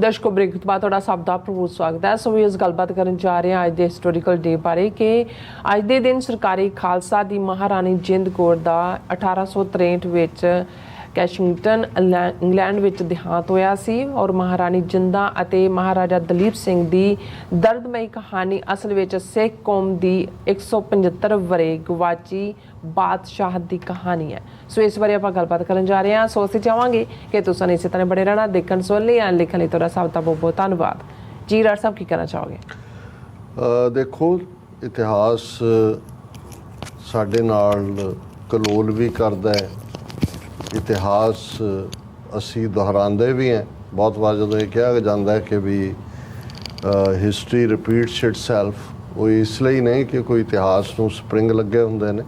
ਦਰਸ਼ਕੋ break ਤੋਂ ਬਾਅਦ ਤੁਹਾਡਾ ਸਭ ਦਾ ਭਰਪੂਰ ਸਵਾਗਤ ਹੈ। ਸੋ ਵੀ ਇਸ ਗੱਲਬਾਤ ਕਰਨ ਜਾ ਰਹੇ ਹਾਂ ਅੱਜ ਦੇ ਹਿਸਟੋਰੀਕਲ ਡੇ ਬਾਰੇ ਕਿ ਅੱਜ ਦੇ ਦਿਨ ਸਰਕਾਰੀ ਖਾਲਸਾ ਦੀ ਮਹਾਰਾਣੀ ਜਿੰਦ ਕੌਰ ਦਾ 1863 ਵਿੱਚ ਕੈਸ਼ਿੰਗਟਨ, ਇੰਗਲੈ- ਇੰਗਲੈਂਡ ਵਿੱਚ ਦੇਹਾਂਤ ਹੋਇਆ ਸੀ ਔਰ ਮਹਾਰਾਣੀ ਜਿੰਦਾ ਅਤੇ ਮਹਾਰਾਜਾ ਦਲੀਪ ਸਿੰਘ ਦੀ ਦਰਦਮਈ ਕਹਾਣੀ ਅਸਲ ਵਿੱਚ ਸਿੱਖ ਕੌਮ ਦੀ 175 ਵਰੇ ਗਵਾਚੀ ਬਾਦਸ਼ਾਹ ਦੀ ਕਹਾਣੀ ਹੈ। ਸੋ ਇਸ ਬਾਰੇ ਆਪਾਂ ਗੱਲਬਾਤ ਕਰਨ ਜਾ ਰਹੇ ਹਾਂ। ਸੋ ਅਸੀਂ ਚਾਹਾਂਗੇ ਕਿ ਤੁਸੀਂ ਇਸੇ ਤਰ੍ਹਾਂ ਬੜੇ ਰਹਿਣਾ, ਦੇਖਣ, ਸੁਣ ਲਈ ਐਂ ਲਿਖਣ ਲਈ ਤੁਹਾਡਾ ਸਭ ਦਾ ਬਹੁਤ ਬਹੁਤ ਧੰਨਵਾਦ। ਜੀ, ਰਾਜ ਸਾਹਿਬ, ਕੀ ਕਹਿਣਾ ਚਾਹੋਗੇ? ਦੇਖੋ, ਇਤਿਹਾਸ ਸਾਡੇ ਨਾਲ ਕਲੋਲ ਵੀ ਕਰਦਾ ਹੈ। ਇਤਿਹਾਸ ਅਸੀਂ ਦੁਹਰਾਉਂਦੇ ਵੀ ਹਾਂ। ਬਹੁਤ ਵਾਰ ਜਦੋਂ ਇਹ ਕਿਹਾ ਜਾਂਦਾ ਹੈ ਕਿ ਵੀ ਹਿਸਟਰੀ ਰਿਪੀਟਸ ਇਟਸੈਲਫ ਉਹ ਇਸ ਲਈ ਨਹੀਂ ਕਿ ਕੋਈ ਇਤਿਹਾਸ ਨੂੰ ਸਪ੍ਰਿੰਗ ਲੱਗੇ ਹੁੰਦੇ ਨੇ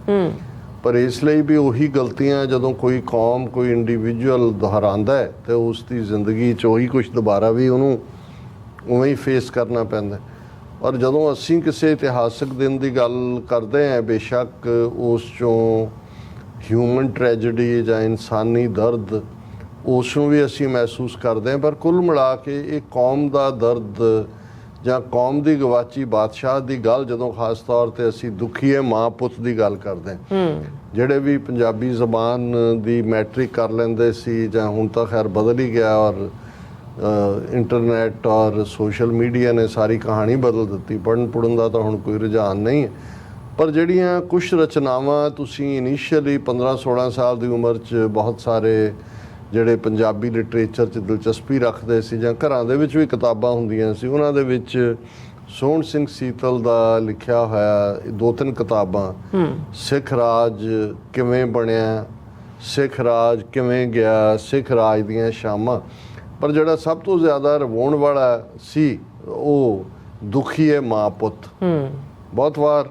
ਪਰ ਇਸ ਲਈ ਵੀ ਉਹੀ ਗਲਤੀਆਂ ਜਦੋਂ ਕੋਈ ਕੌਮ ਕੋਈ ਇੰਡੀਵਿਜੂਅਲ ਦੁਹਰਾਉਂਦਾ ਹੈ ਤੇ ਉਸ ਦੀ ਜ਼ਿੰਦਗੀ 'ਚ ਉਹੀ ਕੁਝ ਦੁਬਾਰਾ ਵੀ ਉਹਨੂੰ ਉਵੇਂ ਹੀ ਫੇਸ ਕਰਨਾ ਪੈਂਦਾ। ਔਰ ਜਦੋਂ ਅਸੀਂ ਕਿਸੇ ਇਤਿਹਾਸਕ ਦਿਨ ਦੀ ਗੱਲ ਕਰਦੇ ਹਾਂ ਬੇਸ਼ੱਕ ਉਸ ਚੋਂ ਹਿਊਮਨ ਟ੍ਰੈਜੇਡੀ ਜਾਂ ਇਨਸਾਨੀ ਦਰਦ ਉਸ ਨੂੰ ਵੀ ਅਸੀਂ ਮਹਿਸੂਸ ਕਰਦੇ ਹਾਂ ਪਰ ਕੁੱਲ ਮਿਲਾ ਕੇ ਇਹ ਕੌਮ ਦਾ ਦਰਦ ਜਾਂ ਕੌਮ ਦੀ ਗਵਾਚੀ ਬਾਦਸ਼ਾਹ ਦੀ ਗੱਲ ਜਦੋਂ ਖਾਸ ਤੌਰ ਤੇ ਅਸੀਂ ਦੁਖੀਏ ਮਾਂ ਪੁੱਤ ਦੀ ਗੱਲ ਕਰਦੇ ਹਾਂ। ਜਿਹੜੇ ਵੀ ਪੰਜਾਬੀ ਜ਼ਬਾਨ ਦੀ ਮੈਟ੍ਰਿਕ ਕਰ ਲੈਂਦੇ ਸੀ ਜਾਂ ਹੁਣ ਤਾਂ ਖੈਰ ਬਦਲ ਹੀ ਗਿਆ ਔਰ ਇੰਟਰਨੈਟ ਔਰ ਸੋਸ਼ਲ ਮੀਡੀਆ ਨੇ ਸਾਰੀ ਕਹਾਣੀ ਬਦਲ ਦਿੱਤੀ। ਪੜਨ ਪੜਨ ਦਾ ਤਾਂ ਹੁਣ ਕੋਈ ਰੁਝਾਨ ਨਹੀਂ ਪਰ ਜਿਹੜੀਆਂ ਕੁਝ ਰਚਨਾਵਾਂ ਤੁਸੀਂ ਇਨੀਸ਼ੀਅਲੀ 15 16 ਸਾਲ ਦੀ ਉਮਰ 'ਚ ਬਹੁਤ ਸਾਰੇ ਜਿਹੜੇ ਪੰਜਾਬੀ ਲਿਟਰੇਚਰ 'ਚ ਦਿਲਚਸਪੀ ਰੱਖਦੇ ਸੀ ਜਾਂ ਘਰਾਂ ਦੇ ਵਿੱਚ ਵੀ ਕਿਤਾਬਾਂ ਹੁੰਦੀਆਂ ਸੀ ਉਹਨਾਂ ਦੇ ਵਿੱਚ ਸੋਹਣ ਸਿੰਘ ਸੀਤਲ ਦਾ ਲਿਖਿਆ ਹੋਇਆ ਦੋ ਤਿੰਨ ਕਿਤਾਬਾਂ ਸਿੱਖ ਰਾਜ ਕਿਵੇਂ ਬਣਿਆ ਸਿੱਖ ਰਾਜ ਕਿਵੇਂ ਗਿਆ ਸਿੱਖ ਰਾਜ ਦੀਆਂ ਸ਼ਾਮਾਂ ਪਰ ਜਿਹੜਾ ਸਭ ਤੋਂ ਜ਼ਿਆਦਾ ਰਵਾਉਣ ਵਾਲਾ ਸੀ ਉਹ ਦੁਖੀਏ ਮਾਂ ਪੁੱਤ। ਬਹੁਤ ਵਾਰ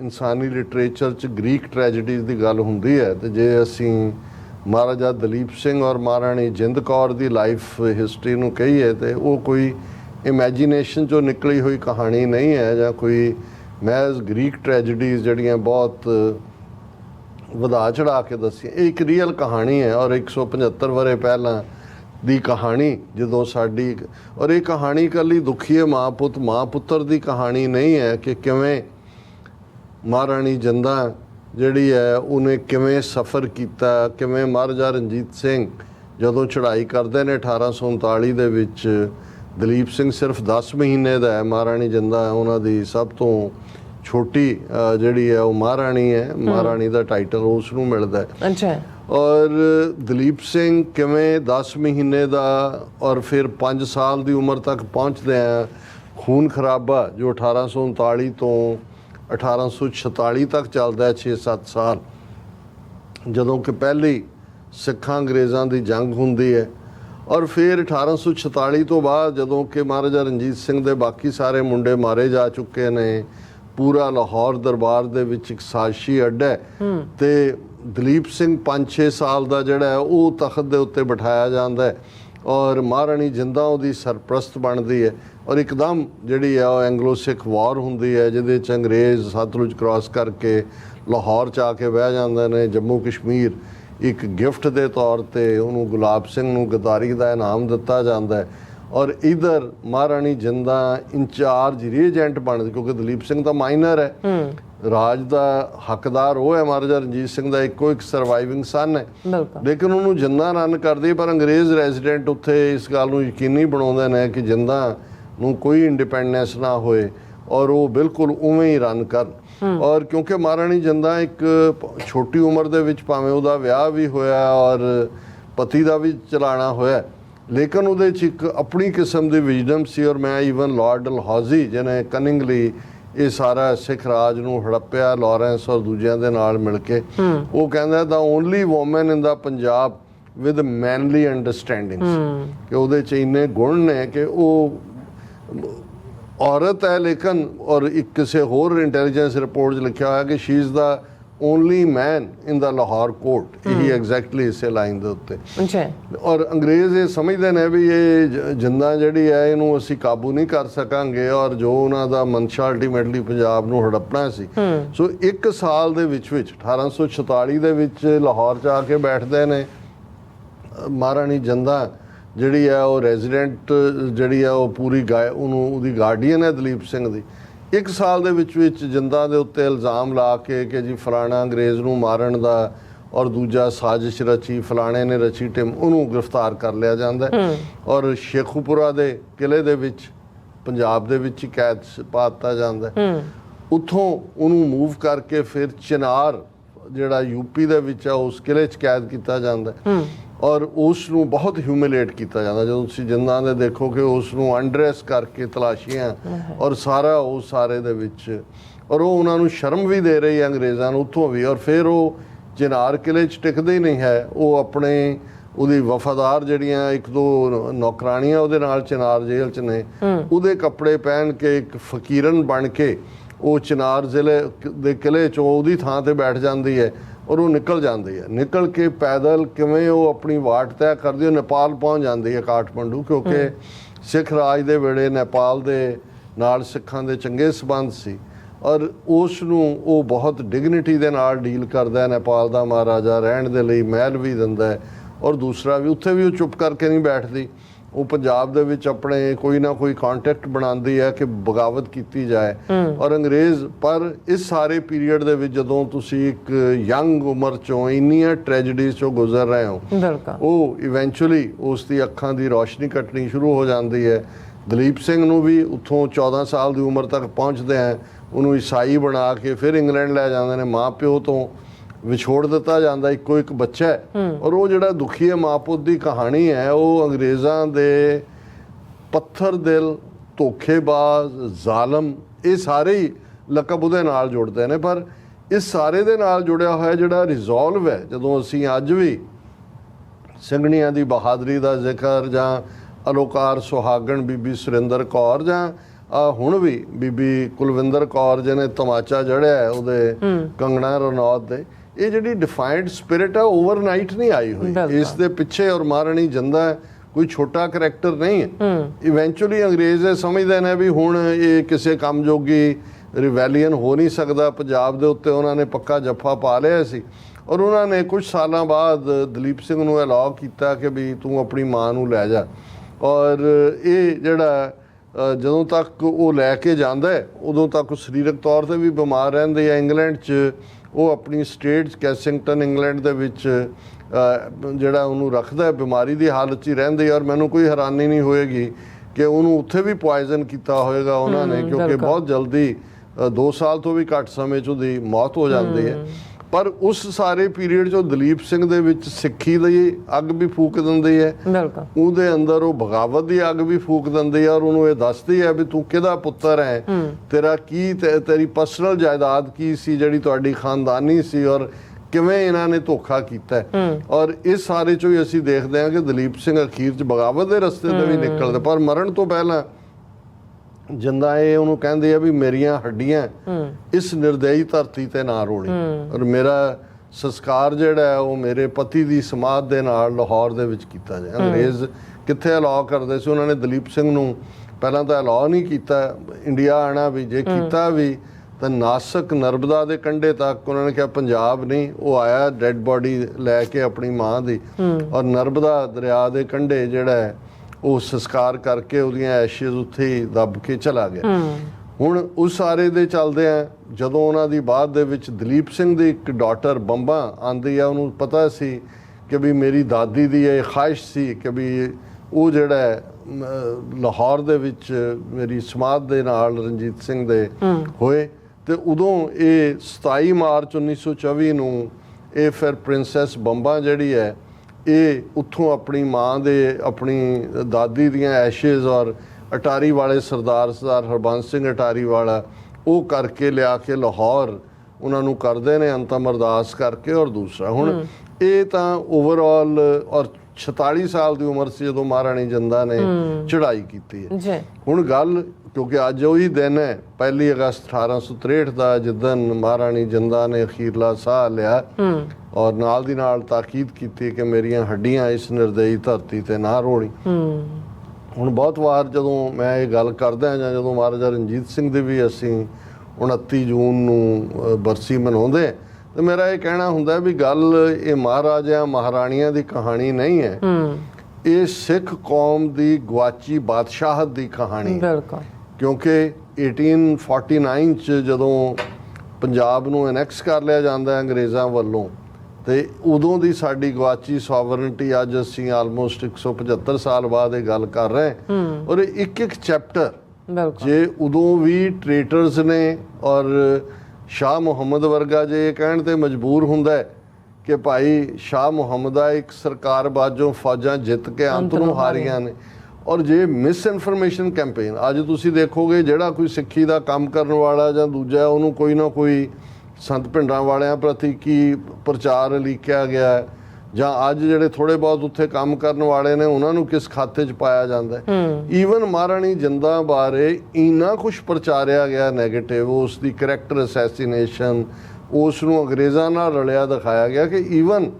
ਇਨਸਾਨੀ ਲਿਟਰੇਚਰ ਚ ਗ੍ਰੀਕ ਟ੍ਰੈਜੇਡੀਜ਼ ਦੀ ਗੱਲ ਹੁੰਦੀ ਹੈ ਤੇ ਜੇ ਅਸੀਂ ਮਹਾਰਾਜਾ ਦਲੀਪ ਸਿੰਘ ਔਰ ਮਹਾਰਾਣੀ ਜਿੰਦ ਕੌਰ ਦੀ ਲਾਈਫ ਹਿਸਟਰੀ ਨੂੰ ਕਹੀਏ ਤੇ ਉਹ ਕੋਈ ਇਮੇਜਿਨੇਸ਼ਨ ਚੋਂ ਨਿਕਲੀ ਹੋਈ ਕਹਾਣੀ ਨਹੀਂ ਹੈ ਜਾਂ ਕੋਈ ਮਹਿਜ਼ ਗ੍ਰੀਕ ਟ੍ਰੈਜੇਡੀਜ਼ ਜਿਹੜੀਆਂ ਬਹੁਤ ਵਧਾ ਚੜਾ ਕੇ ਦੱਸੀ ਇਹ ਇੱਕ ਰੀਅਲ ਕਹਾਣੀ ਹੈ ਔਰ 175 ਵਰੇ ਪਹਿਲਾਂ ਦੀ ਕਹਾਣੀ ਜਦੋਂ ਸਾਡੀ ਔਰ ਇਹ ਕਹਾਣੀ ਕੱਲੀ ਦੁਖੀਏ ਮਾਂ ਪੁੱਤ, ਮਾਂ ਪੁੱਤਰ ਦੀ ਕਹਾਣੀ ਨਹੀਂ ਹੈ ਕਿ ਕਿਵੇਂ ਮਹਾਰਾਣੀ ਜੰਦਾ ਜਿਹੜੀ ਹੈ ਉਹਨੇ ਕਿਵੇਂ ਸਫ਼ਰ ਕੀਤਾ ਕਿਵੇਂ ਮਹਾਰਾਜਾ ਰਣਜੀਤ ਸਿੰਘ ਜਦੋਂ ਚੜ੍ਹਾਈ ਕਰਦੇ ਨੇ 1839 ਦੇ ਵਿੱਚ ਦਲੀਪ ਸਿੰਘ ਸਿਰਫ 10 ਮਹੀਨੇ ਦਾ ਹੈ ਮਹਾਰਾਣੀ ਜੰਦਾ ਉਹਨਾਂ ਦੀ ਸਭ ਤੋਂ ਛੋਟੀ ਜਿਹੜੀ ਹੈ ਉਹ ਮਹਾਰਾਣੀ ਹੈ ਮਹਾਰਾਣੀ ਦਾ ਟਾਈਟਲ ਉਸ ਨੂੰ ਮਿਲਦਾ ਹੈ। ਅੱਛਾ। ਔਰ ਦਲੀਪ ਸਿੰਘ ਕਿਵੇਂ 10 ਮਹੀਨੇ ਦਾ ਔਰ ਫਿਰ 5 ਸਾਲ ਦੀ ਉਮਰ ਤੱਕ ਪਹੁੰਚਦੇ ਆ ਖੂਨ ਖਰਾਬਾ ਜੋ 1839 ਤੋਂ 1846 ਤੱਕ ਚੱਲਦਾ ਹੈ 6-7 ਸਾਲ। ਜਦੋਂ ਕਿ ਪਹਿਲੀ ਸਿੱਖਾਂ ਅੰਗਰੇਜ਼ਾਂ ਦੀ ਜੰਗ ਹੁੰਦੀ ਹੈ ਔਰ ਫਿਰ 1846 ਤੋਂ ਬਾਅਦ ਜਦੋਂ ਕਿ ਮਹਾਰਾਜਾ ਰਣਜੀਤ ਸਿੰਘ ਦੇ ਬਾਕੀ ਸਾਰੇ ਮੁੰਡੇ ਮਾਰੇ ਜਾ ਚੁੱਕੇ ਨੇ ਪੂਰਾ ਲਾਹੌਰ ਦਰਬਾਰ ਦੇ ਵਿੱਚ ਇੱਕ ਸਾਜ਼ਿਸ਼ੀ ਅੱਡਾ ਹੈ ਤੇ ਦਲੀਪ ਸਿੰਘ 5-6 ਸਾਲ ਦਾ ਜਿਹੜਾ ਉਹ ਤਖਤ ਦੇ ਉੱਤੇ ਬਿਠਾਇਆ ਜਾਂਦਾ ਹੈ। ਔਰ ਮਹਾਰਾਣੀ ਜਿੰਦਾ ਉਹਦੀ ਸਰਪ੍ਰਸਤ ਬਣਦੀ ਹੈ ਔਰ ਇੱਕਦਮ ਜਿਹੜੀ ਹੈ ਉਹ ਐਂਗਲੋ ਸਿੱਖ ਵਾਰ ਹੁੰਦੀ ਹੈ, ਜਿਹਦੇ ਚ ਅੰਗਰੇਜ਼ ਸਤਲੁਜ ਕ੍ਰਾਸ ਕਰਕੇ ਲਾਹੌਰ ਚ ਆ ਕੇ ਬਹਿ ਜਾਂਦੇ ਨੇ, ਜੰਮੂ ਕਸ਼ਮੀਰ ਇੱਕ ਗਿਫਟ ਦੇ ਤੌਰ ਤੇ ਉਹਨੂੰ ਗੁਲਾਬ ਸਿੰਘ ਨੂੰ ਗਦਾਰੀ ਦਾ ਇਨਾਮ ਦਿੱਤਾ ਜਾਂਦਾ ਹੈ। ਔਰ ਇਧਰ ਮਹਾਰਾਣੀ ਜਿੰਦਾ ਇੰਚਾਰਜ ਰੀਜੈਂਟ ਬਣਦੀ ਕਿਉਂਕਿ ਦਲੀਪ ਸਿੰਘ ਤਾਂ ਮਾਈਨਰ ਹੈ। ਰਾਜ ਦਾ ਹੱਕਦਾਰ ਉਹ ਹੈ ਮਹਾਰਾਜਾ ਰਣਜੀਤ ਸਿੰਘ ਦਾ ਇੱਕੋ ਇੱਕ ਸਰਵਾਈਵਿੰਗ ਸਨ ਹੈ। ਲੇਕਿਨ ਉਹਨੂੰ ਜਿੰਦਾ ਰਨ ਕਰਦੀ ਪਰ ਅੰਗਰੇਜ਼ ਰੈਜ਼ੀਡੈਂਟ ਉੱਥੇ ਇਸ ਗੱਲ ਨੂੰ ਯਕੀਨੀ ਬਣਾਉਂਦੇ ਨੇ ਕਿ ਜਿੰਦਾ ਨੂੰ ਕੋਈ ਇੰਡੀਪੈਂਡੈਂਸ ਨਾ ਹੋਏ ਔਰ ਉਹ ਬਿਲਕੁਲ ਉਵੇਂ ਹੀ ਰਨ ਕਰਨ। ਔਰ ਕਿਉਂਕਿ ਮਹਾਰਾਣੀ ਜਿੰਦਾ ਇੱਕ ਛੋਟੀ ਉਮਰ ਦੇ ਵਿੱਚ ਭਾਵੇਂ ਉਹਦਾ ਵਿਆਹ ਵੀ ਹੋਇਆ ਔਰ ਪਤੀ ਦਾ ਵੀ ਚਲਾਣਾ ਹੋਇਆ ਲੇਕਿਨ ਉਹਦੇ 'ਚ ਇੱਕ ਆਪਣੀ ਕਿਸਮ ਦੀ ਵਿਜ਼ਡਮ ਸੀ ਔਰ ਮੈਂ ਈਵਨ ਲਾਰਡ ਡਲਹੌਜ਼ੀ ਜਿਹਨੇ ਕਨਿੰਗਲੀ ਇਹ ਸਾਰਾ ਸਿੱਖ ਰਾਜ ਨੂੰ ਹੜੱਪਿਆ ਲਾਰੈਂਸ ਔਰ ਦੂਜਿਆਂ ਦੇ ਨਾਲ ਮਿਲ ਕੇ ਉਹ ਕਹਿੰਦਾ the only woman in the Punjab with manly understandings ਕਿ ਉਹਦੇ ਚ ਇੰਨੇ ਗੁਣ ਨੇ ਕਿ ਉਹ ਔਰਤ ਹੈ ਲੇਕਿਨ ਔਰ ਇੱਕ ਕਿਸੇ ਹੋਰ ਇੰਟੈਲੀਜੈਂਸ ਰਿਪੋਰਟ 'ਚ ਲਿਖਿਆ ਹੋਇਆ ਕਿ she is the only man in the Lahore court ਇਹੀ ਐਗਜ਼ੈਕਟਲੀ ਇਸੇ ਲਾਈਨ ਦੇ ਉੱਤੇ. ਅੱਛਾ। ਔਰ ਅੰਗਰੇਜ਼ ਇਹ ਸਮਝਦੇ ਨੇ ਵੀ ਇਹ ਜਿੰਦਾ ਜਿਹੜੀ ਹੈ ਇਹਨੂੰ ਅਸੀਂ ਕਾਬੂ ਨਹੀਂ ਕਰ ਸਕਾਂਗੇ ਔਰ ਜੋ ਉਹਨਾਂ ਦਾ ਮਨਸ਼ਾ ਅਲਟੀਮੇਟਲੀ ਪੰਜਾਬ ਨੂੰ ਹੜੱਪਣਾ ਸੀ। ਸੋ ਇੱਕ ਸਾਲ ਦੇ ਵਿੱਚ ਵਿੱਚ 1846 ਦੇ ਵਿੱਚ ਲਾਹੌਰ ਚ ਆ ਕੇ ਬੈਠਦੇ ਨੇ। ਮਹਾਰਾਣੀ ਜੰਦਾ ਜਿਹੜੀ ਹੈ ਉਹ ਰੈਜ਼ੀਡੈਂਟ ਜਿਹੜੀ ਹੈ ਉਹ ਪੂਰੀ ਗਾਇ ਉਹਨੂੰ ਉਹਦੀ ਗਾਰਡੀਅਨ ਹੈ ਦਲੀਪ ਸਿੰਘ ਦੀ। ਇੱਕ ਸਾਲ ਦੇ ਵਿੱਚ ਵਿੱਚ ਜਿੰਦਾ ਦੇ ਉੱਤੇ ਇਲਜ਼ਾਮ ਲਾ ਕੇ ਕਿ ਜੀ ਫਲਾਣਾ ਅੰਗਰੇਜ਼ ਨੂੰ ਮਾਰਨ ਦਾ ਔਰ ਦੂਜਾ ਸਾਜ਼ਿਸ਼ ਰਚੀ ਫਲਾਣੇ ਨੇ ਰਚੀ ਟਿਮ ਉਹਨੂੰ ਗ੍ਰਿਫਤਾਰ ਕਰ ਲਿਆ ਜਾਂਦਾ ਔਰ ਸ਼ੇਖੂਪੁਰਾ ਦੇ ਕਿਲੇ ਦੇ ਵਿੱਚ ਪੰਜਾਬ ਦੇ ਵਿੱਚ ਹੀ ਕੈਦ ਸ- ਪਾ ਦਿੱਤਾ ਜਾਂਦਾ ਹੈ। ਉੱਥੋਂ ਉਹਨੂੰ ਮੂਵ ਕਰਕੇ ਫਿਰ ਚਿਨਾਰ ਜਿਹੜਾ ਯੂਪੀ ਦੇ ਵਿੱਚ ਆ ਉਸ ਕਿਲੇ 'ਚ ਕੈਦ ਕੀਤਾ ਜਾਂਦਾ ਹੈ। ਔਰ ਉਸ ਨੂੰ ਬਹੁਤ ਹਿਊਮਿਲੇਟ ਕੀਤਾ ਜਾਂਦਾ। ਜਦੋਂ ਤੁਸੀਂ ਜਿੰਦਾਂ ਦੇ ਦੇਖੋ ਕਿ ਉਸ ਨੂੰ ਅੰਡਰੈਸ ਕਰਕੇ ਤਲਾਸ਼ੀਆਂ ਔਰ ਸਾਰਾ ਉਹ ਸਾਰੇ ਦੇ ਵਿੱਚ। ਔਰ ਉਹ ਉਹਨਾਂ ਨੂੰ ਸ਼ਰਮ ਵੀ ਦੇ ਰਹੀ ਹੈ ਅੰਗਰੇਜ਼ਾਂ ਨੂੰ ਉੱਥੋਂ ਵੀ। ਔਰ ਫਿਰ ਉਹ ਚਿਨਾਰ ਕਿਲੇ 'ਚ ਟਿਕਦੇ ਹੀ ਨਹੀਂ ਹੈ। ਉਹ ਆਪਣੇ ਉਹਦੀ ਵਫਾਦਾਰ ਜਿਹੜੀਆਂ ਇੱਕ ਦੋ ਨੌਕਰਾਣੀਆਂ ਉਹਦੇ ਨਾਲ ਚਿਨਾਰ ਜੇਲ੍ਹ 'ਚ ਨੇ ਉਹਦੇ ਕੱਪੜੇ ਪਹਿਨ ਕੇ ਇੱਕ ਫਕੀਰਨ ਬਣ ਕੇ ਉਹ ਚਿਨਾਰ ਜ਼ਿਲ੍ਹੇ ਦੇ ਕਿਲੇ 'ਚੋਂ ਉਹਦੀ ਥਾਂ ਤੇ ਬੈਠ ਜਾਂਦੀ ਹੈ। ਔਰ ਉਹ ਨਿਕਲ ਜਾਂਦੀ ਹੈ ਨਿਕਲ ਕੇ ਪੈਦਲ ਕਿਵੇਂ ਉਹ ਆਪਣੀ ਵਾਟ ਤੈਅ ਕਰਦੀ ਉਹ ਨੇਪਾਲ ਪਹੁੰਚ ਜਾਂਦੀ ਹੈ ਕਾਠਮੰਡੂ ਕਿਉਂਕਿ ਸਿੱਖ ਰਾਜ ਦੇ ਵੇਲੇ ਨੇਪਾਲ ਦੇ ਨਾਲ ਸਿੱਖਾਂ ਦੇ ਚੰਗੇ ਸਬੰਧ ਸੀ। ਔਰ ਉਸ ਨੂੰ ਉਹ ਬਹੁਤ ਡਿਗਨਿਟੀ ਦੇ ਨਾਲ ਡੀਲ ਕਰਦਾ ਹੈ ਨੇਪਾਲ ਦਾ ਮਹਾਰਾਜਾ ਰਹਿਣ ਦੇ ਲਈ ਮਹਿਲ ਵੀ ਦਿੰਦਾ ਹੈ। ਔਰ ਦੂਸਰਾ ਵੀ ਉੱਥੇ ਵੀ ਉਹ ਚੁੱਪ ਕਰਕੇ ਨਹੀਂ ਬੈਠਦੀ। ਉਹ ਪੰਜਾਬ ਦੇ ਵਿੱਚ ਆਪਣੇ ਕੋਈ ਨਾ ਕੋਈ ਕੰਟੈਕਟ ਬਣਾਉਂਦੀ ਹੈ ਕਿ ਬਗਾਵਤ ਕੀਤੀ ਜਾਏ। ਔਰ ਅੰਗਰੇਜ਼ ਪਰ ਇਸ ਸਾਰੇ ਪੀਰੀਅਡ ਦੇ ਵਿੱਚ ਜਦੋਂ ਤੁਸੀਂ ਇੱਕ ਯੰਗ ਉਮਰ ਚੋਂ ਇੰਨੀਆਂ ਟ੍ਰੈਜੇਡੀਜ਼ ਚੋਂ ਗੁਜ਼ਰ ਰਹੇ ਹੋ ਉਹ ਇਵੈਂਚੁਅਲੀ ਉਸ ਦੀ ਅੱਖਾਂ ਦੀ ਰੋਸ਼ਨੀ ਘਟਣੀ ਸ਼ੁਰੂ ਹੋ ਜਾਂਦੀ ਹੈ। ਦਲੀਪ ਸਿੰਘ ਨੂੰ ਵੀ ਉੱਥੋਂ 14 ਸਾਲ ਦੀ ਉਮਰ ਤੱਕ ਪਹੁੰਚਦੇ ਆ ਉਹਨੂੰ ਈਸਾਈ ਬਣਾ ਕੇ ਫਿਰ ਇੰਗਲੈਂਡ ਲੈ ਜਾਂਦੇ ਨੇ ਮਾਂ ਪਿਓ ਤੋਂ। ਵਿਛੋੜ ਦਿੱਤਾ ਜਾਂਦਾ ਇੱਕੋ ਇੱਕ ਬੱਚਾ ਹੈ। ਔਰ ਉਹ ਜਿਹੜਾ ਦੁਖੀ ਹੈ ਮਾਂ ਪੁੱਤ ਦੀ ਕਹਾਣੀ ਹੈ ਉਹ ਅੰਗਰੇਜ਼ਾਂ ਦੇ ਪੱਥਰ ਦਿਲ ਧੋਖੇਬਾਜ਼ ਜ਼ਾਲਮ ਇਹ ਸਾਰੇ ਹੀ ਲਕਬ ਉਹਦੇ ਨਾਲ ਜੁੜਦੇ ਨੇ। ਪਰ ਇਸ ਸਾਰੇ ਦੇ ਨਾਲ ਜੁੜਿਆ ਹੋਇਆ ਜਿਹੜਾ ਰਿਜ਼ੋਲਵ ਹੈ ਜਦੋਂ ਅਸੀਂ ਅੱਜ ਵੀ ਸਿੰਘਣੀਆਂ ਦੀ ਬਹਾਦਰੀ ਦਾ ਜ਼ਿਕਰ ਜਾਂ ਅਲੋਕਾਰ ਸੁਹਾਗਣ ਬੀਬੀ ਸੁਰਿੰਦਰ ਕੌਰ ਜਾਂ ਹੁਣ ਵੀ ਬੀਬੀ ਕੁਲਵਿੰਦਰ ਕੌਰ ਜਿਹਨੇ ਤਮਾਚਾ ਜੜਿਆ ਉਹਦੇ ਕੰਗਣਾ ਰਣੌਤ ਦੇ ਇਹ ਜਿਹੜੀ ਡਿਫਾਈਨਡ ਸਪਿਰਿਟ ਹੈ ਓਵਰਨਾਈਟ ਨਹੀਂ ਆਈ ਹੋਈ। ਇਸ ਦੇ ਪਿੱਛੇ ਔਰ ਮਹਾਰਾਣੀ ਜਿੰਦਾ ਕੋਈ ਛੋਟਾ ਕਰੈਕਟਰ ਨਹੀਂ ਹੈ। ਇਵੈਂਚੁਅਲੀ ਅੰਗਰੇਜ਼ ਇਹ ਸਮਝਦੇ ਨੇ ਵੀ ਹੁਣ ਇਹ ਕਿਸੇ ਕੰਮ ਜੋਗੀ ਰਿਵੈਲੀਅਨ ਹੋ ਨਹੀਂ ਸਕਦਾ। ਪੰਜਾਬ ਦੇ ਉੱਤੇ ਉਹਨਾਂ ਨੇ ਪੱਕਾ ਜੱਫਾ ਪਾ ਲਿਆ ਸੀ। ਔਰ ਉਹਨਾਂ ਨੇ ਕੁਝ ਸਾਲਾਂ ਬਾਅਦ ਦਲੀਪ ਸਿੰਘ ਨੂੰ ਅਲਾਉ ਕੀਤਾ ਕਿ ਵੀ ਤੂੰ ਆਪਣੀ ਮਾਂ ਨੂੰ ਲੈ ਜਾ। ਔਰ ਇਹ ਜਿਹੜਾ ਜਦੋਂ ਤੱਕ ਉਹ ਲੈ ਕੇ ਜਾਂਦਾ ਹੈ ਉਦੋਂ ਤੱਕ ਸਰੀਰਕ ਤੌਰ ਤੇ ਵੀ ਬਿਮਾਰ ਰਹਿੰਦੇ ਆ। ਇੰਗਲੈਂਡ 'ਚ ਉਹ ਆਪਣੀ ਸਟੇਟ ਕੈਸਿੰਗਟਨ ਇੰਗਲੈਂਡ ਦੇ ਵਿੱਚ ਜਿਹੜਾ ਉਹਨੂੰ ਰੱਖਦਾ ਹੈ ਬਿਮਾਰੀ ਦੀ ਹਾਲਤ 'ਚ ਹੀ ਰਹਿੰਦੇ ਔਰ ਮੈਨੂੰ ਕੋਈ ਹੈਰਾਨੀ ਨਹੀਂ ਹੋਏਗੀ ਕਿ ਉਹਨੂੰ ਉੱਥੇ ਵੀ ਪੋਇਜ਼ਨ ਕੀਤਾ ਹੋਏਗਾ ਉਹਨਾਂ ਨੇ ਕਿਉਂਕਿ। ਬਹੁਤ ਜਲਦੀ 2 ਸਾਲ ਤੋਂ ਵੀ ਘੱਟ ਸਮੇਂ 'ਚ ਉਹਦੀ ਮੌਤ ਹੋ ਜਾਂਦੀ ਹੈ ਪਰ ਉਸ ਸਾਰੇ ਪੀਰੀਅਡ 'ਚੋਂ ਦਲੀਪ ਸਿੰਘ ਦੇ ਵਿੱਚ ਸਿੱਖੀ ਦੀ ਅੱਗ ਵੀ ਫੂਕ ਦਿੰਦੀ ਹੈ ਬਿਲਕੁਲ। ਉਹਦੇ ਅੰਦਰ ਉਹ ਬਗਾਵਤ ਦੀ ਅੱਗ ਵੀ ਫੂਕ ਦਿੰਦੀ ਹੈ ਔਰ ਉਹਨੂੰ ਇਹ ਦੱਸਦੀ ਹੈ ਵੀ ਤੂੰ ਕਿਹਦਾ ਪੁੱਤਰ ਹੈ? ਤੇਰਾ ਕੀ ਤੇਰੀ ਪਰਸਨਲ ਜਾਇਦਾਦ ਕੀ ਸੀ ਜਿਹੜੀ ਤੁਹਾਡੀ ਖਾਨਦਾਨੀ ਸੀ ਔਰ ਕਿਵੇਂ ਇਹਨਾਂ ਨੇ ਧੋਖਾ ਕੀਤਾ। ਔਰ ਇਸ ਸਾਰੇ ਚੋਂ ਹੀ ਅਸੀਂ ਦੇਖਦੇ ਹਾਂ ਕਿ ਦਲੀਪ ਸਿੰਘ ਅਖੀਰ 'ਚ ਬਗਾਵਤ ਦੇ ਰਸਤੇ ਤੇ ਵੀ ਨਿਕਲਦਾ ਪਰ ਮਰਨ ਤੋਂ ਪਹਿਲਾਂ ਜਿੰਦਾ ਇਹ ਉਹਨੂੰ ਕਹਿੰਦੇ ਆ ਵੀ ਮੇਰੀਆਂ ਹੱਡੀਆਂ ਇਸ ਨਿਰਦਈ ਧਰਤੀ ਤੇ ਨਾ ਰੋੜੀ। ਔਰ ਮੇਰਾ ਸੰਸਕਾਰ ਜਿਹੜਾ ਉਹ ਮੇਰੇ ਪਤੀ ਦੀ ਸਮਾਧ ਦੇ ਨਾਲ ਲਾਹੌਰ ਦੇ ਵਿੱਚ ਕੀਤਾ ਜਾਏ। ਅੰਗਰੇਜ਼ ਕਿੱਥੇ ਅਲਾਉ ਕਰਦੇ ਸੀ? ਉਹਨਾਂ ਨੇ ਦਲੀਪ ਸਿੰਘ ਨੂੰ ਪਹਿਲਾਂ ਤਾਂ ਅਲਾਉ ਨਹੀਂ ਕੀਤਾ। ਇੰਡੀਆ ਆਣਾ ਵੀ ਜੇ ਕੀਤਾ ਵੀ ਤਾਂ ਨਾਸਕ ਨਰਬਦਾ ਦੇ ਕੰਢੇ ਤੱਕ ਉਹਨਾਂ ਨੇ ਕਿਹਾ ਪੰਜਾਬ ਨਹੀਂ। ਉਹ ਆਇਆ ਡੈੱਡ ਬੋਡੀ ਲੈ ਕੇ ਆਪਣੀ ਮਾਂ ਦੀ। ਔਰ ਨਰਬਦਾ ਦਰਿਆ ਦੇ ਕੰਢੇ ਜਿਹੜਾ ਹੈ ਉਹ ਸੰਸਕਾਰ ਕਰਕੇ ਉਹਦੀਆਂ ਐਸ਼ਜ਼ ਉੱਥੇ ਹੀ ਦੱਬ ਕੇ ਚਲਾ ਗਿਆ। ਹੁਣ ਉਸ ਸਾਰੇ ਦੇ ਚੱਲਦੇ ਆ ਜਦੋਂ ਉਹਨਾਂ ਦੀ ਬਾਅਦ ਦੇ ਵਿੱਚ ਦਲੀਪ ਸਿੰਘ ਦੀ ਇੱਕ ਡਾਟਰ ਬੰਬਾ ਆਂਦੀ ਆ ਉਹਨੂੰ ਪਤਾ ਸੀ ਕਿ ਵੀ ਮੇਰੀ ਦਾਦੀ ਦੀ ਇਹ ਖਾਹਿਸ਼ ਸੀ ਕਿ ਵੀ ਉਹ ਜਿਹੜਾ ਲਾਹੌਰ ਦੇ ਵਿੱਚ ਮੇਰੀ ਸਮਾਧ ਦੇ ਨਾਲ ਰਣਜੀਤ ਸਿੰਘ ਦੇ ਹੋਏ ਤੇ ਉਦੋਂ ਇਹ 27 ਮਾਰਚ 1924 ਨੂੰ ਇਹ ਫਿਰ ਪ੍ਰਿੰਸੈਸ ਬੰਬਾ ਜਿਹੜੀ ਹੈ ਇਹ ਉੱਥੋਂ ਆਪਣੀ ਮਾਂ ਦੇ ਆਪਣੀ ਦਾਦੀ ਦੀਆਂ ਐਸ਼ੇਜ਼ ਔਰ ਅਟਾਰੀ ਵਾਲੇ ਸਰਦਾਰ ਸਰਦਾਰ ਹਰਬੰਸ ਸਿੰਘ ਅਟਾਰੀ ਵਾਲਾ ਉਹ ਕਰਕੇ ਲਿਆ ਕੇ ਲਾਹੌਰ ਉਹਨਾਂ ਨੂੰ ਕਰਦੇ ਨੇ ਅੰਤਮ ਅਰਦਾਸ ਕਰਕੇ ਔਰ ਦੂਸਰਾ। ਹੁਣ ਇਹ ਤਾਂ ਓਵਰਆਲ ਔਰ 46 ਸਾਲ ਦੀ ਉਮਰ ਸੀ ਜਦੋਂ ਮਹਾਰਾਣੀ ਜਿੰਦਾ ਨੇ ਚੜ੍ਹਾਈ ਕੀਤੀ ਹੈ। ਹੁਣ ਗੱਲ ਕਿਉਂਕਿ ਅੱਜ ਉਹੀ ਦਿਨ ਹੈ 1 ਅਗਸਤ 1863 ਦਾ ਜਿੱਦਨ ਮਹਾਰਾਣੀ ਜਿੰਦਾ ਨੇ ਅਖੀਰਲਾ ਸਾਹ ਲਿਆ। ਔਰ ਨਾਲ ਦੀ ਨਾਲ ਤਾਕੀਦ ਕੀਤੀ ਕਿ ਮੇਰੀਆਂ ਹੱਡੀਆਂ ਇਸ ਨਿਰਦਈ ਧਰਤੀ ਤੇ ਨਾ ਰੋੜੀ। ਹੁਣ ਬਹੁਤ ਵਾਰ ਜਦੋਂ ਮੈਂ ਇਹ ਗੱਲ ਕਰਦਾ ਜਾਂ ਜਦੋਂ ਮਹਾਰਾਜਾ ਰਣਜੀਤ ਸਿੰਘ ਦੀ ਵੀ ਅਸੀਂ 29 ਜੂਨ ਨੂੰ ਬਰਸੀ ਮਨਾਉਂਦੇ ਤੇ ਮੇਰਾ ਇਹ ਕਹਿਣਾ ਹੁੰਦਾ ਵੀ ਗੱਲ ਇਹ ਮਹਾਰਾਜਾ ਮਹਾਰਾਣੀਆਂ ਦੀ ਕਹਾਣੀ ਨਹੀਂ ਹੈ। ਇਹ ਸਿੱਖ ਕੌਮ ਦੀ ਗਵਾਚੀ ਬਾਦਸ਼ਾਹਤ ਦੀ ਕਹਾਣੀ ਹੈ। ਬਿਲਕੁਲ। ਕਿਉਂਕਿ 1849 ਚ ਜਦੋਂ ਪੰਜਾਬ ਨੂੰ ਐਨੈਕਸ ਕਰ ਲਿਆ ਜਾਂਦਾ ਹੈ ਅੰਗਰੇਜ਼ਾਂ ਵੱਲੋਂ ਤੇ ਉਦੋਂ ਦੀ ਸਾਡੀ ਗਵਾਚੀ ਸੋਵਰਨਟੀ ਅੱਜ ਅਸੀਂ ਆਲਮੋਸਟ 175 ਸਾਲ ਬਾਅਦ ਇਹ ਗੱਲ ਕਰ ਰਹੇ ਹਾਂ। ਔਰ ਇੱਕ ਇੱਕ ਚੈਪਟਰ ਬਿਲਕੁਲ। ਜੇ ਉਦੋਂ ਵੀ ਟ੍ਰੇਟਰਸ ਨੇ ਔਰ ਸ਼ਾਹ ਮੁਹੰਮਦ ਵਰਗਾ ਜੇ ਇਹ ਕਹਿਣ ਤੇ ਮਜਬੂਰ ਹੁੰਦਾ ਹੈ ਕਿ ਭਾਈ ਸ਼ਾਹ ਮੁਹੰਮਦਾ ਇੱਕ ਸਰਕਾਰ ਬਾਜੋਂ ਫੌਜਾਂ ਜਿੱਤ ਕੇ ਅੰਤ ਨੂੰ ਹਾਰੀਆਂ ਨੇ। ਔਰ ਜੇ ਮਿਸ ਇਨਫੋਰਮੇਸ਼ਨ ਕੈਂਪੇਨ ਅੱਜ ਤੁਸੀਂ ਦੇਖੋਗੇ ਜਿਹੜਾ ਕੋਈ ਸਿੱਖੀ ਦਾ ਕੰਮ ਕਰਨ ਵਾਲਾ ਜਾਂ ਦੂਜਾ ਉਹਨੂੰ ਕੋਈ ਨਾ ਕੋਈ ਸੰਤ ਪਿੰਡਾਂ ਵਾਲਿਆਂ ਪ੍ਰਤੀ ਕੀ ਪ੍ਰਚਾਰ ਲਿਖਿਆ ਗਿਆ ਹੈ? ਜਾਂ ਅੱਜ ਜਿਹੜੇ ਥੋੜੇ ਬਹੁਤ ਉੱਥੇ ਕੰਮ ਕਰਨ ਵਾਲੇ ਨੇ ਉਹਨਾਂ ਨੂੰ ਕਿਸ ਖਾਤੇ 'ਚ ਪਾਇਆ ਜਾਂਦਾ ਹੈ? ਈਵਨ ਮਹਾਰਾਣੀ ਜਿੰਦਾਂ ਬਾਰੇ ਇੰਨਾ ਕੁਝ ਪ੍ਰਚਾਰਿਆ ਗਿਆ 네ਗੇਟਿਵ ਉਸ ਦੀ ਕਰੈਕਟਰ ਅਸੈਸੀਨੇਸ਼ਨ ਉਸ ਨੂੰ ਅੰਗਰੇਜ਼ਾਂ ਨਾਲ ਰਲਿਆ ਦਿਖਾਇਆ ਗਿਆ ਕਿ ਈਵਨ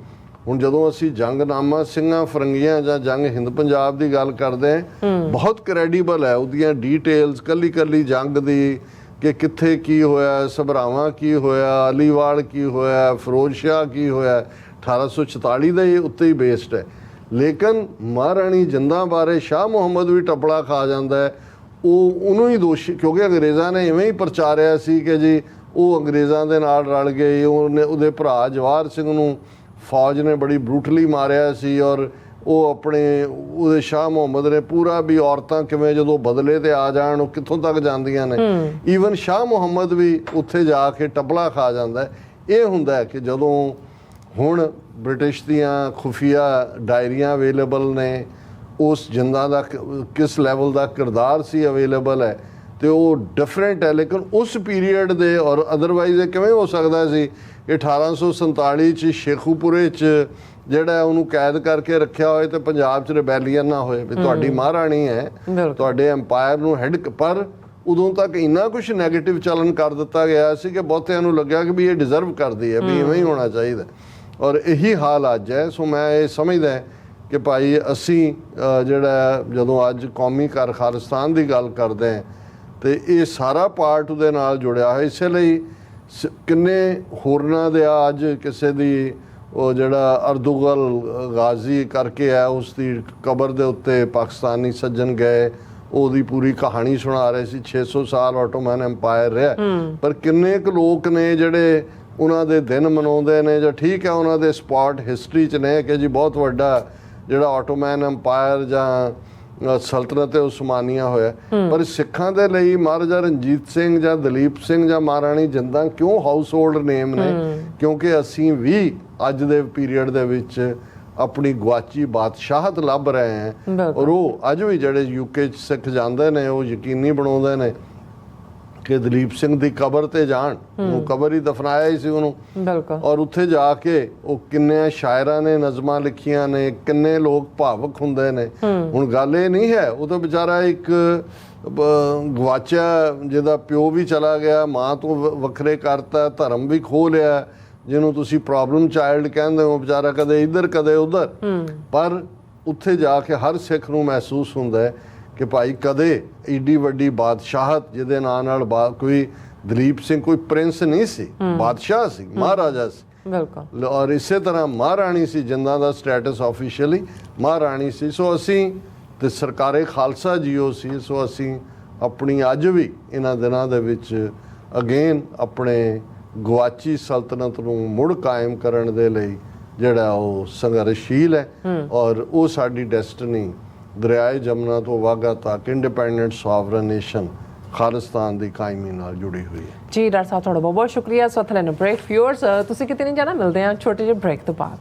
ਹੁਣ ਜਦੋਂ ਅਸੀਂ ਜੰਗਨਾਮਾ ਸਿੰਘਾਂ ਫਰੰਗੀਆਂ ਜਾਂ ਜੰਗ ਹਿੰਦ ਪੰਜਾਬ ਦੀ ਗੱਲ ਕਰਦੇ ਹਾਂ ਬਹੁਤ ਕ੍ਰੈਡੀਬਲ ਹੈ ਉਹਦੀਆਂ ਡੀਟੇਲਸ ਕੱਲੀ ਕੱਲੀ ਜੰਗ ਦੀ ਕਿ ਕਿੱਥੇ ਕੀ ਹੋਇਆ ਸਭਰਾਵਾਂ ਕੀ ਹੋਇਆ ਅਲੀਵਾਲ ਕੀ ਹੋਇਆ ਫਿਰੋਜ਼ ਸ਼ਾਹ ਕੀ ਹੋਇਆ 1846 ਦਾ ਇਹ ਉੱਤੇ ਹੀ ਬੇਸਡ ਹੈ। ਲੇਕਿਨ ਮਹਾਰਾਣੀ ਜਿੰਦਾਂ ਬਾਰੇ ਸ਼ਾਹ ਮੁਹੰਮਦ ਵੀ ਟਪਲਾ ਖਾ ਜਾਂਦਾ ਹੈ। ਉਹ ਉਹਨੂੰ ਹੀ ਦੋਸ਼ੀ ਕਿਉਂਕਿ ਅੰਗਰੇਜ਼ਾਂ ਨੇ ਇਵੇਂ ਹੀ ਪ੍ਰਚਾਰਿਆ ਸੀ ਕਿ ਜੀ ਉਹ ਅੰਗਰੇਜ਼ਾਂ ਦੇ ਨਾਲ ਰਲ ਗਏ ਉਹਨੇ ਉਹਦੇ ਭਰਾ ਜਵਾਹਰ ਸਿੰਘ ਨੂੰ ਫੌਜ ਨੇ ਬੜੀ ਬਰੂਟਲੀ ਮਾਰਿਆ ਸੀ ਔਰ ਉਹ ਆਪਣੇ ਉਹਦੇ ਸ਼ਾਹ ਮੁਹੰਮਦ ਨੇ ਪੂਰਾ ਵੀ ਔਰਤਾਂ ਕਿਵੇਂ ਜਦੋਂ ਬਦਲੇ ਤੇ ਆ ਜਾਣ ਉਹ ਕਿੱਥੋਂ ਤੱਕ ਜਾਂਦੀਆਂ ਨੇ? ਈਵਨ ਸ਼ਾਹ ਮੁਹੰਮਦ ਵੀ ਉੱਥੇ ਜਾ ਕੇ ਟਪਲਾ ਖਾ ਜਾਂਦਾ ਇਹ ਹੁੰਦਾ ਕਿ ਜਦੋਂ ਹੁਣ ਬ੍ਰਿਟਿਸ਼ ਦੀਆਂ ਖੁਫੀਆ ਡਾਇਰੀਆਂ ਅਵੇਲੇਬਲ ਨੇ ਉਸ ਜਿੰਦਾ ਦਾ ਕਿਸ ਲੈਵਲ ਦਾ ਕਿਰਦਾਰ ਸੀ ਅਵੇਲੇਬਲ ਹੈ ਤੇ ਉਹ ਡਿਫਰੈਂਟ ਹੈ ਲੇਕਿਨ ਉਸ ਪੀਰੀਅਡ ਦੇ ਔਰ ਅਦਰਵਾਈਜ਼ ਇਹ ਕਿਵੇਂ ਹੋ ਸਕਦਾ ਸੀ 1847 ਚ ਸ਼ੇਖੂਪੁਰੇ ਚ ਜਿਹੜਾ ਉਹਨੂੰ ਕੈਦ ਕਰਕੇ ਰੱਖਿਆ ਹੋਏ ਤੇ ਪੰਜਾਬ ਚ ਰਿਬੈਲੀਅਨ ਨਾ ਹੋਏ ਵੀ ਤੁਹਾਡੀ ਮਹਾਰਾਣੀ ਹੈ। ਤੁਹਾਡੇ ਐਮਪਾਇਰ ਨੂੰ ਹੈਡ ਪਰ ਉਦੋਂ ਤੱਕ ਇੰਨਾ ਕੁਝ 네ਗੇਟਿਵ ਚੱਲਣ ਕਰ ਦਿੱਤਾ ਗਿਆ ਸੀ ਕਿ ਬਹੁਤਿਆਂ ਨੂੰ ਲੱਗਿਆ ਕਿ ਵੀ ਇਹ ਡਿਜ਼ਰਵ ਕਰਦੀ ਹੈ ਵੀ ਇਵੇਂ ਹੀ ਹੋਣਾ ਚਾਹੀਦਾ। ਔਰ ਇਹੀ ਹਾਲ ਅੱਜ ਹੈ ਸੋ ਮੈਂ ਇਹ ਸਮਝਦਾ ਕਿ ਭਾਈ ਅਸੀਂ ਜਿਹੜਾ ਜਦੋਂ ਅੱਜ ਕੌਮੀ ਘਰ ਖਾਲਿਸਤਾਨ ਦੀ ਗੱਲ ਕਰਦੇ ਹਾਂ ਤੇ ਇਹ ਸਾਰਾ ਪਾਰਟ ਉਹਦੇ ਨਾਲ ਜੁੜਿਆ ਹੈ ਇਸੇ ਲਈ ਕਿੰਨੇ ਹੋਰਨਾਂ ਦੇ ਆ ਅੱਜ ਕਿਸੇ ਦੀ ਉਹ ਜਿਹੜਾ ਅਰਦੁਗਲ ਗਾਜ਼ੀ ਕਰਕੇ ਆ ਉਸ ਦੀ ਕਬਰ ਦੇ ਉੱਤੇ ਪਾਕਿਸਤਾਨੀ ਸੱਜਣ ਗਏ ਉਹਦੀ ਪੂਰੀ ਕਹਾਣੀ ਸੁਣਾ ਰਹੇ ਸੀ 600 ਸਾਲ ਆਟੋਮਨ ਐਮਪਾਇਰ ਰਿਹਾ ਪਰ ਕਿੰਨੇ ਕੁ ਲੋਕ ਨੇ ਜਿਹੜੇ ਉਹਨਾਂ ਦੇ ਦਿਨ ਮਨਾਉਂਦੇ ਨੇ ਜਾਂ ਠੀਕ ਹੈ ਉਹਨਾਂ ਦੇ ਸਪੌਟ ਹਿਸਟਰੀ ਚ ਨੇ ਕਿ ਜੀ ਬਹੁਤ ਵੱਡਾ ਜਿਹੜਾ ਆਟੋਮਨ ਐਮਪਾਇਰ ਜਾਂ ਸਲਤਨਤ ਉਸਮਾਨੀਆ ਹੋਇਆ। ਪਰ ਸਿੱਖਾਂ ਦੇ ਲਈ ਮਹਾਰਾਜਾ ਰਣਜੀਤ ਸਿੰਘ ਜਾਂ ਦਲੀਪ ਸਿੰਘ ਜਾਂ ਮਹਾਰਾਣੀ ਜਿੰਦਾਂ ਕਿਉਂ ਹਾਊਸ ਹੋਲਡ ਨੇਮ ਨੇ ਕਿਉਂਕਿ ਅਸੀਂ ਵੀ ਅੱਜ ਦੇ ਪੀਰੀਅਡ ਦੇ ਵਿੱਚ ਆਪਣੀ ਗਵਾਚੀ ਬਾਦਸ਼ਾਹਤ ਲੱਭ ਰਹੇ ਹਾਂ। ਔਰ ਉਹ ਅੱਜ ਵੀ ਜਿਹੜੇ ਯੂਕੇ ਚ ਸਿੱਖ ਜਾਂਦੇ ਨੇ ਉਹ ਯਕੀਨੀ ਬਣਾਉਂਦੇ ਨੇ ਕਿ ਦਲੀਪ ਸਿੰਘ ਦੀ ਕਬਰ ਤੇ ਜਾਣ। ਉਹ ਕਬਰ ਹੀ ਦਫਨਾਇਆ ਹੀ ਸੀ ਉਹਨੂੰ। ਬਿਲਕੁਲ। ਔਰ ਉੱਥੇ ਜਾ ਕੇ ਉਹ ਕਿੰਨੇ ਸ਼ਾਇਰਾਂ ਨੇ ਨਜ਼ਮਾਂ ਲਿਖੀਆਂ ਨੇ ਕਿੰਨੇ ਲੋਕ ਭਾਵਕ ਹੁੰਦੇ ਨੇ। ਹੁਣ ਗੱਲ ਇਹ ਨਹੀਂ ਹੈ ਉਹ ਤਾਂ ਵਿਚਾਰਾ ਇੱਕ ਗਵਾਚਿਆ ਜਿਹਦਾ ਪਿਓ ਵੀ ਚਲਾ ਗਿਆ ਮਾਂ ਤੋਂ ਵੱਖਰੇ ਕਰਤਾ ਧਰਮ ਵੀ ਖੋ ਲਿਆ ਜਿਹਨੂੰ ਤੁਸੀਂ ਪ੍ਰੋਬਲਮ ਚਾਈਲਡ ਕਹਿੰਦੇ ਹੋ ਵਿਚਾਰਾ ਕਦੇ ਇੱਧਰ ਕਦੇ ਉੱਧਰ। ਪਰ ਉੱਥੇ ਜਾ ਕੇ ਹਰ ਸਿੱਖ ਨੂੰ ਮਹਿਸੂਸ ਹੁੰਦਾ ਹੈ ਕਿ ਭਾਈ ਕਦੇ ਏਡੀ ਵੱਡੀ ਬਾਦਸ਼ਾਹਤ ਜਿਹਦੇ ਨਾਂ ਨਾਲ ਕੋਈ ਦਲੀਪ ਸਿੰਘ ਕੋਈ ਪ੍ਰਿੰਸ ਨਹੀਂ ਸੀ ਬਾਦਸ਼ਾਹ ਸੀ ਮਹਾਰਾਜਾ ਸੀ। ਬਿਲਕੁਲ। ਔਰ ਇਸੇ ਤਰ੍ਹਾਂ ਮਹਾਰਾਣੀ ਸੀ ਜਿੰਦਾਂ ਦਾ ਸਟੇਟਸ ਆਫੀਸ਼ੀਅਲੀ ਮਹਾਰਾਣੀ ਸੀ। ਸੋ ਅਸੀਂ ਤੇ ਸਰਕਾਰੇ ਖਾਲਸਾ ਜੀਓ ਸੀ ਸੋ ਅਸੀਂ ਆਪਣੀ ਅੱਜ ਵੀ ਇਹਨਾਂ ਦਿਨਾਂ ਦੇ ਵਿੱਚ ਅਗੇਨ ਆਪਣੇ ਗਵਾਚੀ ਸਲਤਨਤ ਨੂੰ ਮੁੜ ਕਾਇਮ ਕਰਨ ਦੇ ਲਈ ਜਿਹੜਾ ਉਹ ਸੰਘਰਸ਼ੀਲ ਹੈ। ਔਰ ਉਹ ਸਾਡੀ ਡੈਸਟੀਨੀ ਦਰਿਆਏ ਜਮਨਾ ਤੋਂ ਵਾਗਾ ਤੱਕ ਇੰਡੀਪੈਂਡੈਂਟ ਸੋਵਰਨ ਨੇਸ਼ਨ ਖਾਲਿਸਤਾਨ ਦੀ ਕਾਇਮੀ ਨਾਲ ਜੁੜੀ ਹੋਈ ਹੈ। ਜੀ, ਡਾਕਟਰ ਸਾਹਿਬ, ਤੁਹਾਡਾ ਬਹੁਤ ਬਹੁਤ ਸ਼ੁਕਰੀਆ। ਸੋ ਥਲੇ ਬ੍ਰੇਕ ਫਿਊਅਰਸ ਤੁਸੀਂ ਕਿਤੇ ਨਹੀਂ ਜਾਣਾ? ਮਿਲਦੇ ਹਾਂ ਛੋਟੇ ਜਿਹੇ ਬ੍ਰੇਕ ਤੋਂ ਬਾਅਦ।